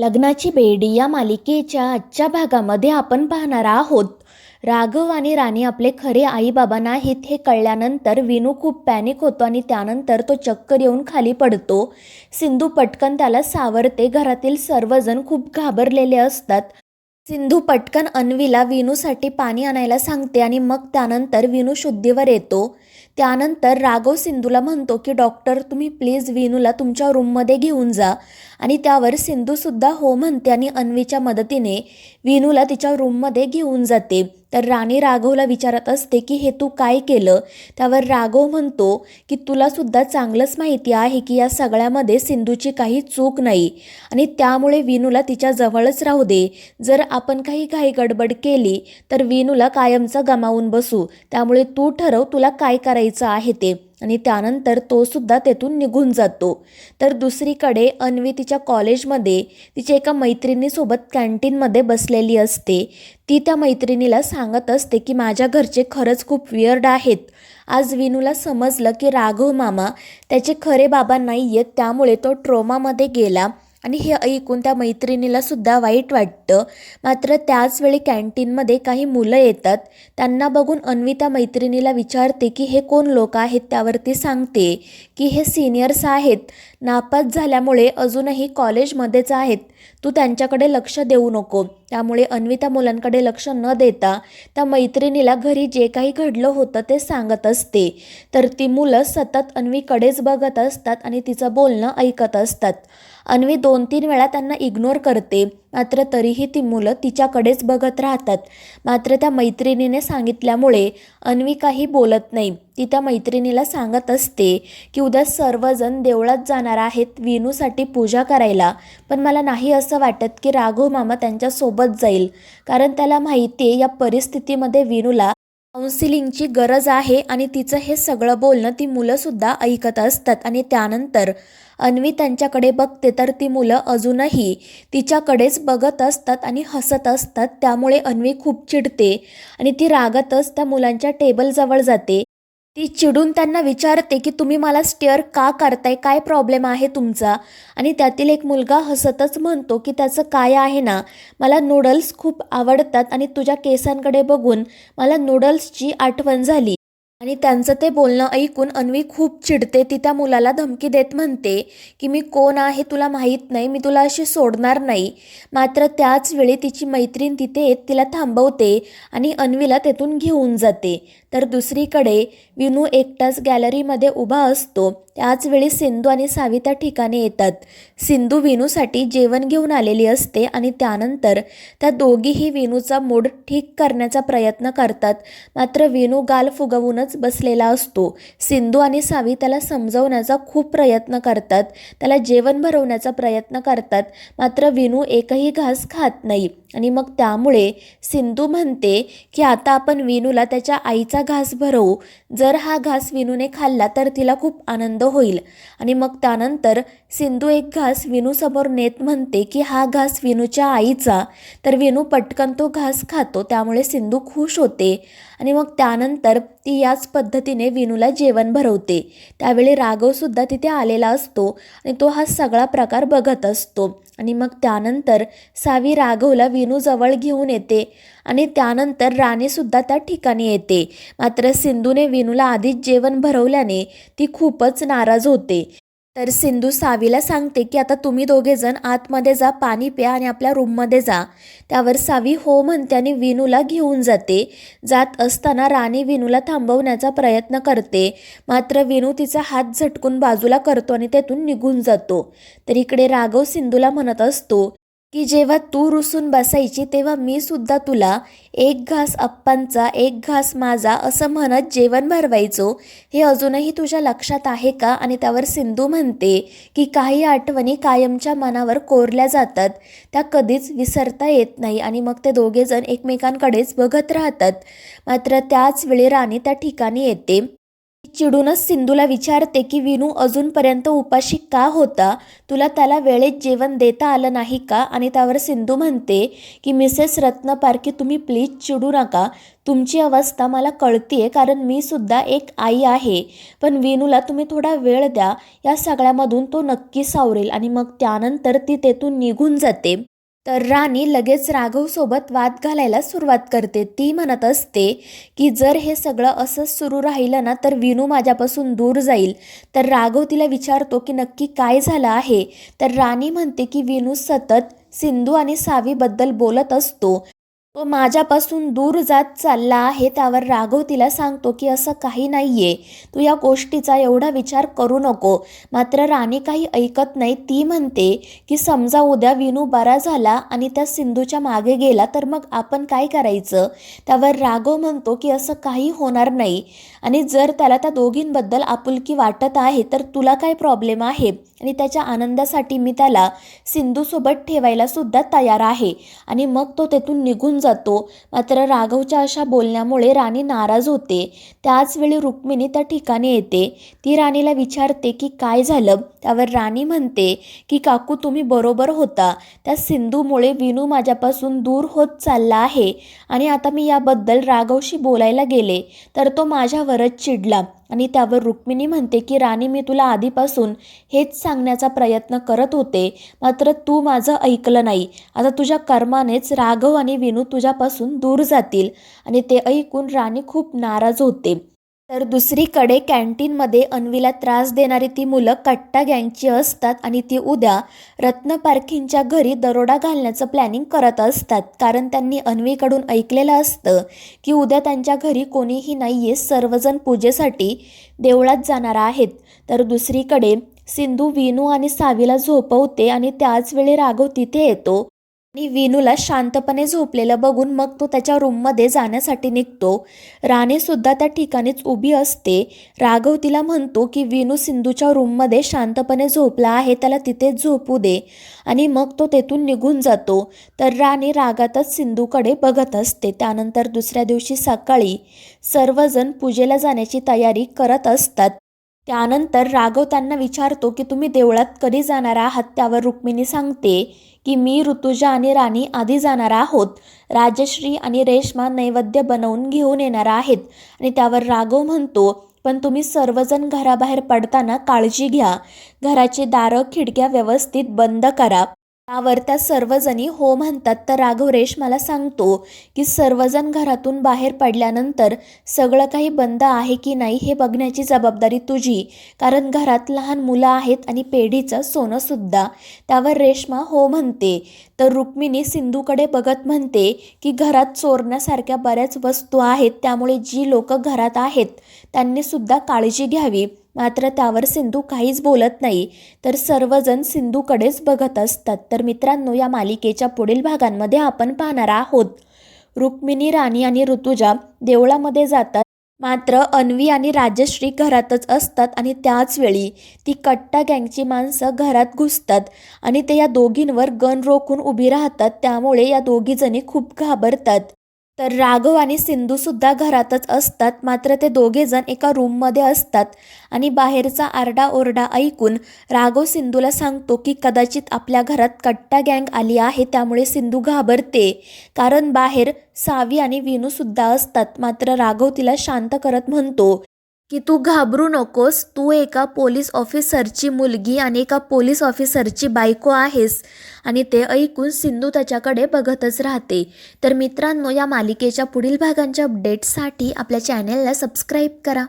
लग्नाची बेडी या मालिकेच्या आजच्या भागामध्ये आपण पाहणार आहोत. राघव आणि राणी आपले खरे आईबाबा नाहीत हे कळल्यानंतर विनू खूप पॅनिक होतो आणि त्यानंतर तो चक्कर येऊन खाली पडतो. सिंधू पटकन त्याला सावरते. घरातील सर्वजण खूप घाबरलेले असतात. सिंधू पटकन अन्वीला विनूसाठी पाणी आणायला सांगते आणि मग त्यानंतर विनू शुद्धीवर येतो. त्यानंतर राघव सिंधूला म्हणतो की डॉक्टर तुम्ही प्लीज विनूला तुमच्या रूममध्ये घेऊन जा. आणि त्यावर सिंधूसुद्धा हो म्हणते आणि अन्वीच्या मदतीने विनूला तिच्या रूममध्ये घेऊन जाते. तर राणी राघवला विचारत असते की हे तू काय केलं? त्यावर राघव म्हणतो की तुलासुद्धा चांगलंच माहिती आहे की या सगळ्यामध्ये सिंधूची काही चूक नाही आणि त्यामुळे विनूला तिच्या जवळच राहू दे. जर आपण काही काही गडबड केली तर विनूला कायमचं गमावून बसू. त्यामुळे तू ठरव तुला काय करायचं आहे ते. आणि त्यानंतर तोसुद्धा तेथून निघून जातो. तर दुसरीकडे अन्वी तिच्या कॉलेजमध्ये तिच्या एका मैत्रिणीसोबत कॅन्टीनमध्ये बसलेली असते. ती त्या मैत्रिणीला सांगत असते की माझ्या घरचे खरंच खूप वियर्ड आहेत. आज विनूला समजलं की राघव मामा त्याचे खरे बाबा नाही आहेत त्यामुळे तो ट्रोमामध्ये गेला. आणि हे ऐकून त्या मैत्रिणीला सुद्धा वाईट वाटतं. मात्र त्याचवेळी कॅन्टीनमध्ये काही मुलं येतात. त्यांना बघून अन्वी त्या मैत्रिणीला विचारते की हे कोण लोक आहेत त्यावरती सांगते की हे सिनियर्स आहेत. नापास झाल्यामुळे अजूनही कॉलेजमध्येच आहेत. तू त्यांच्याकडे लक्ष देऊ नको. त्यामुळे अन्वी त्या मुलांकडे लक्ष न देता त्या मैत्रिणीला घरी जे काही घडलं होतं ते सांगत असते. तर ती मुलं सतत अन्वीकडेच बघत असतात आणि तिचं बोलणं ऐकत असतात. अन्वी दोन तीन वेळा त्यांना इग्नोर करते मात्र तरीही ती मुलं तिच्याकडेच बघत राहतात. मात्र त्या मैत्रिणीने सांगितल्यामुळे अन्वी काही बोलत नाही. ती त्या मैत्रिणीला सांगत असते की उद्या सर्वजण देवळात जाणार आहेत विनूसाठी पूजा करायला. पण मला नाही असं वाटत की राघव मामा त्यांच्यासोबत जाईल. कारण त्याला माहिती आहे या परिस्थितीमध्ये विनूला काउन्सिलिंगची गरज आहे आणि तिचं हे सगळं बोलणं ती मुलंसुद्धा ऐकत असतात. आणि त्यानंतर अन्वी त्यांच्याकडे बघते तर ती मुलं अजूनही तिच्याकडेच बघत असतात आणि हसत असतात. त्यामुळे अन्वी खूप चिडते आणि ती रागातच त्या मुलांच्या टेबलजवळ जाते. ती चिडून त्यांना विचारते की तुम्ही मला स्टेअर का करताय? काय प्रॉब्लेम आहे तुमचा? आणि त्यातील एक मुलगा हसतच म्हणतो की त्याचं काय आहे ना? मला नूडल्स खूप आवडतात आणि तुझ्या केसांकडे बघून मला नूडल्सची आठवण झाली. आणि त्यांचं ते बोलणं ऐकून अन्वी खूप चिडते. ती त्या मुलाला धमकी देत म्हणते की मी कोण आहे तुला माहीत नाही. मी तुला अशी सोडणार नाही. मात्र त्याच वेळी तिची मैत्रीण तिथे येत तिला थांबवते आणि अन्वीला तेथून घेऊन जाते. तर दुसरीकडे विनू एकटाच गॅलरीमध्ये उभा असतो. त्याचवेळी सिंधू आणि सावी त्या ठिकाणी येतात. सिंधू विनूसाठी जेवण घेऊन आलेली असते आणि त्यानंतर त्या दोघीही वेणूचा मूड ठीक करण्याचा प्रयत्न करतात. मात्र वेणू गाल फुगवूनच बसलेला असतो. सिंधू आणि सावी त्याला समजवण्याचा खूप प्रयत्न करतात. त्याला जेवण भरवण्याचा प्रयत्न करतात. मात्र विनू एकही घास खात नाही. आणि मग त्यामुळे सिंधू म्हणते की आता आपण विनूला त्याच्या आईचा घास भरवू. जर हा घास विनूने खाल्ला तर तिला खूप आनंद होईल. आणि मग त्यानंतर सिंधू एक घास विनूसमोर नेत म्हणते की हा घास विनूच्या आईचा. तर विनू पटकन तो घास खातो त्यामुळे सिंधू खुश होते. आणि मग त्यानंतर ती याच पद्धतीने विनूला जेवण भरवते. त्यावेळी राघवसुद्धा तिथे आलेला असतो आणि तो हा सगळा प्रकार बघत असतो. आणि मग त्यानंतर सावी राघवला विनूजवळ घेऊन येते आणि त्यानंतर राणीसुद्धा त्या ठिकाणी येते. मात्र सिंधूने विनूला आधीच जेवण भरवल्याने ती खूपच नाराज होते. तर सिंधू सावीला सांगते की आता तुम्ही दोघेजण आतमध्ये जा पाणी प्या आणि आपल्या रूममध्ये जा त्यावर सावी हो म्हणते आणि विनूला घेऊन जाते. जात असताना राणी विनूला थांबवण्याचा प्रयत्न करते. मात्र विनू तिचा हात झटकून बाजूला करतो आणि तेथून निघून जातो. तर इकडे राघव सिंधूला म्हणत असतो की जेव्हा तू रुसून बसायची तेव्हा मी सुद्धा तुला एक घास अप्पांचा एक घास माझा असं म्हणत जेवण भरवायचो. हे अजूनही तुझ्या लक्षात आहे का? आणि त्यावर सिंधू म्हणते की काही आठवणी कायमच्या मनावर कोरल्या जातात. त्या कधीच विसरता येत नाही आणि मग ते दोघेजण एकमेकांकडेच बघत राहतात. मात्र त्याच वेळी राणी त्या ठिकाणी येते. चिडूनच सिंधूला विचारते की विनू अजूनपर्यंत उपाशी का होता? तुला त्याला वेळेत जेवण देता आलं नाही का? आणि त्यावर सिंधू म्हणते की मिसेस रत्नपारखी तुम्ही प्लीज चिडू नका. तुमची अवस्था मला कळतीये कारण मी सुद्धा एक आई आहे. पण विनूला तुम्ही थोडा वेळ द्या. या सगळ्यामधून तो नक्की सावरेल आणि मग त्यानंतर ती तेथून निघून जाते. तर राणी लगेच राघवसोबत वाद घालायला सुरुवात करते. ती म्हणत असते की जर हे सगळं असंच सुरू राहिलं ना तर विनू माझ्यापासून दूर जाईल. तर राघव तिला विचारतो की नक्की काय झालं आहे? तर राणी म्हणते की विनू सतत सिंधू आणि सावीबद्दल बोलत असतो. तो माझ्यापासून दूर जात चालला आहे त्यावर राघव तिला सांगतो की असं काही नाही आहे तू या गोष्टीचा एवढा विचार करू नको. मात्र राणी काही ऐकत नाही. ती म्हणते की समजा उद्या विनू बरा झाला आणि त्या सिंधूच्या मागे गेला तर मग आपण काय करायचं? त्यावर राघव म्हणतो की असं काही होणार नाही. आणि जर त्याला त्या दोघींबद्दल आपुलकी वाटत आहे तर तुला काय प्रॉब्लेम आहे? आणि त्याच्या आनंदासाठी मी त्याला सिंधूसोबत ठेवायला सुद्धा तयार आहे. आणि मग तो तेथून निघून जातो. मात्र राघवच्या अशा बोलण्यामुळे राणी नाराज होते. त्याचवेळी रुक्मिणी त्या ठिकाणी येते. ती राणीला विचारते की काय झालं? त्यावर राणी म्हणते की काकू तुम्ही बरोबर होता. त्या सिंधूमुळे विनू माझ्यापासून दूर होत चालला आहे आणि आता मी याबद्दल राघवशी बोलायला गेले. तर तो माझ्यावरच चिडला. आणि त्यावर रुक्मिणी म्हणते की राणी मी तुला आधीपासून हेच सांगण्याचा प्रयत्न करत होते मात्र तू माझं ऐकलं नाही. आता तुझ्या कर्मानेच राघव आणि विनू तुझ्यापासून दूर जातील. आणि ते ऐकून राणी खूप नाराज होते. तर दुसरीकडे कॅन्टीनमध्ये अन्वीला त्रास देणारी ती मुलं कट्टा गँगची असतात आणि ती उद्या रत्न पारखींच्या घरी दरोडा घालण्याचं प्लॅनिंग करत असतात. कारण त्यांनी अन्वीकडून ऐकलेलं असतं की उद्या त्यांच्या घरी कोणीही नाही आहे सर्वजण पूजेसाठी देवळात जाणार आहेत. तर दुसरीकडे सिंधू विनू आणि सावीला झोपवते आणि त्याच वेळी राघव तिथे येतो. आणि विनूला शांतपणे झोपलेलं बघून मग तो त्याच्या रूममध्ये जाण्यासाठी निघतो. राणीसुद्धा त्या ठिकाणीच उभी असते. राघव तिला म्हणतो की विनू सिंधूच्या रूममध्ये शांतपणे झोपला आहे त्याला तिथेच झोपू दे. आणि मग तो तेथून निघून जातो. तर राणी रागातच सिंधूकडे बघत असते. त्यानंतर दुसऱ्या दिवशी सकाळी सर्वजण पूजेला जाण्याची तयारी करत असतात. त्यानंतर राघव त्यांना विचारतो की तुम्ही देवळात कधी जाणार आहात? त्यावर रुक्मिणी सांगते की मी ऋतुजा आणि राणी आधी जाणार आहोत. राजश्री आणि रेश्मा नैवेद्य बनवून घेऊन येणार आहेत. आणि त्यावर राघव म्हणतो पण तुम्ही सर्वजण घराबाहेर पडताना काळजी घ्या. घराची दारं खिडक्या व्यवस्थित बंद करा. त्यावर त्या सर्वजणी हो म्हणतात तर राघव मला सांगतो की सर्वजण घरातून बाहेर पडल्यानंतर सगळं काही बंद आहे की नाही हे बघण्याची जबाबदारी तुझी. कारण घरात लहान मुलं आहेत आणि पेढीचं सोनंसुद्धा त्यावर रेश्मा हो म्हणते. तर रुक्मिणी सिंधूकडे बघत म्हणते की घरात चोरण्यासारख्या बऱ्याच वस्तू आहेत त्यामुळे जी लोक घरात आहेत त्यांनी सुद्धा काळजी घ्यावी. मात्र त्यावर सिंधू काहीच बोलत नाही. तर सर्वजण सिंधूकडेच बघत असतात. तर मित्रांनो या मालिकेच्या पुढील भागांमध्ये आपण पाहणार आहोत. रुक्मिणी राणी आणि ऋतुजा देवळामध्ये जातात. मात्र अन्वी आणि राजश्री घरातच असतात आणि त्याचवेळी ती कट्टा गँगची माणसं घरात घुसतात आणि ते या दोघींवर गन रोखून उभी राहतात. त्यामुळे या दोघीजणी खूप घाबरतात. तर राघव आणि सिंधूसुद्धा घरातच असतात. मात्र ते दोघेजण एका रूममध्ये असतात. आणि बाहेरचा आरडाओरडा ऐकून राघव सिंधूला सांगतो की कदाचित आपल्या घरात कट्टा गँग आली आहे त्यामुळे सिंधू घाबरते. कारण बाहेर सावी आणि विनूसुद्धा असतात. मात्र राघव तिला शांत करत म्हणतो की तू घाबरू नकोस. तू एका पोलीस ऑफिसरची मुलगी आणि एका पोलीस ऑफिसरची बायको आहेस. आणि ते ऐकून सिंधू त्याच्याकडे बघतच राहते. तर मित्रांनो या मालिकेच्या पुढील भागांच्या अपडेट्ससाठी आपल्या चॅनेलला सबस्क्राईब करा.